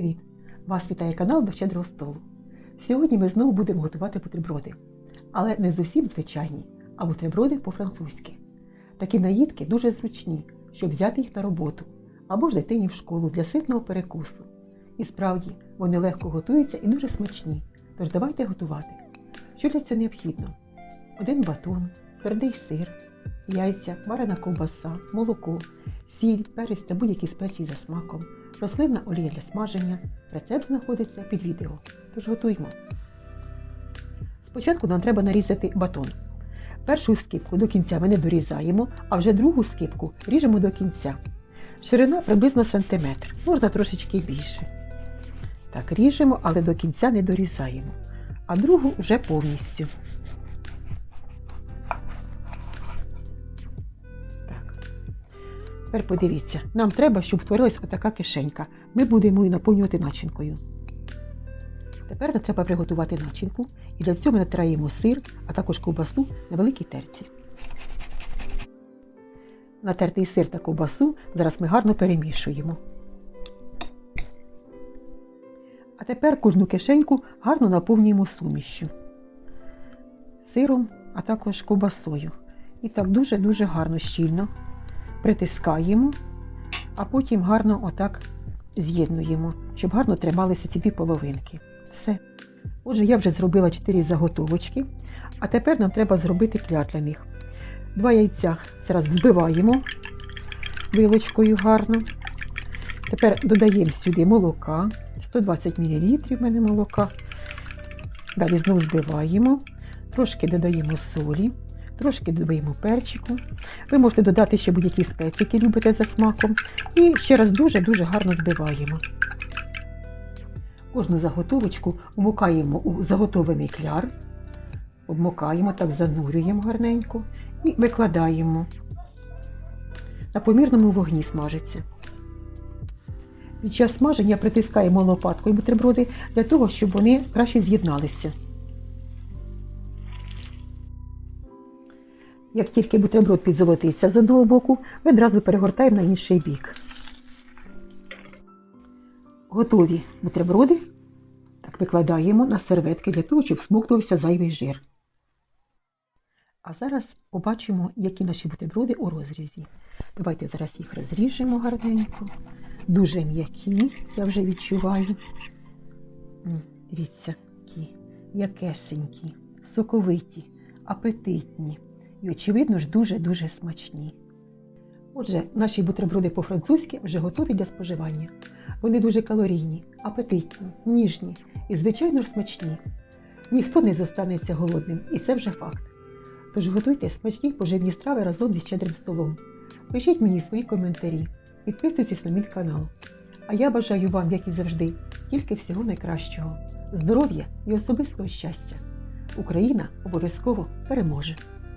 Привіт! Вас вітає канал до щедрого столу. Сьогодні ми знову будемо готувати бутерброди. Але не зовсім звичайні, а бутерброди по-французьки. Такі наїдки дуже зручні, щоб взяти їх на роботу або ж дитині в школу для ситного перекусу. І справді, вони легко готуються і дуже смачні. Тож давайте готувати. Що для цього необхідно? Один батон, твердий сир, яйця, варена ковбаса, молоко, сіль, перець та будь-які спеції за смаком, рослинна олія для смаження. Рецепт знаходиться під відео. Тож готуємо. Спочатку нам треба нарізати батон. Першу скипку до кінця ми не дорізаємо, а вже другу скипку ріжемо до кінця. Ширина приблизно сантиметр, можна трошечки більше. Так, ріжемо, але до кінця не дорізаємо. А другу вже повністю. Тепер подивіться, нам треба, щоб утворилась отака кишенька. Ми будемо її наповнювати начинкою. Тепер нам треба приготувати начинку, і для цього ми натираємо сир, а також ковбасу на великій терці. Натертий сир та ковбасу зараз ми гарно перемішуємо. А тепер кожну кишеньку гарно наповнюємо сумішю. Сиром, а також ковбасою. І так дуже-дуже гарно щільно притискаємо, а потім гарно отак з'єднуємо, щоб гарно трималися ці дві половинки. Все. Отже, я вже зробила 4 заготовочки, а тепер нам треба зробити кляр для них. Два яйця зараз взбиваємо вилочкою гарно. Тепер додаємо сюди молока, 120 мл в мене молока. Далі знову збиваємо, трошки додаємо солі, трошки додаємо перчику. Ви можете додати ще будь-які спеції, які любите за смаком. І ще раз дуже-дуже гарно збиваємо. Кожну заготовочку вмокаємо у заготовлений кляр, обмокаємо, так занурюємо гарненько і викладаємо. На помірному вогні смажиться. Під час смаження притискаємо лопаткою бутерброди для того, щоб вони краще з'єдналися. Як тільки бутерброд підзолотиться з одного боку, ми одразу перегортаємо на інший бік. Готові бутерброди так викладаємо на серветки для того, щоб смоктувався зайвий жир. А зараз побачимо, які наші бутерброди у розрізі. Давайте зараз їх розріжемо гарненько. Дуже м'які, я вже відчуваю. Дивіться, які м'якесенькі, соковиті, апетитні і, очевидно ж, дуже-дуже смачні. Отже, наші бутерброди по-французьки вже готові для споживання. Вони дуже калорійні, апетитні, ніжні і, звичайно, смачні. Ніхто не зостанеться голодним, і це вже факт. Тож готуйте смачні поживні страви разом зі щедрим столом. Пишіть мені свої коментарі, підписуйтесь на мій канал. А я бажаю вам, як і завжди, тільки всього найкращого, здоров'я і особистого щастя. Україна обов'язково переможе!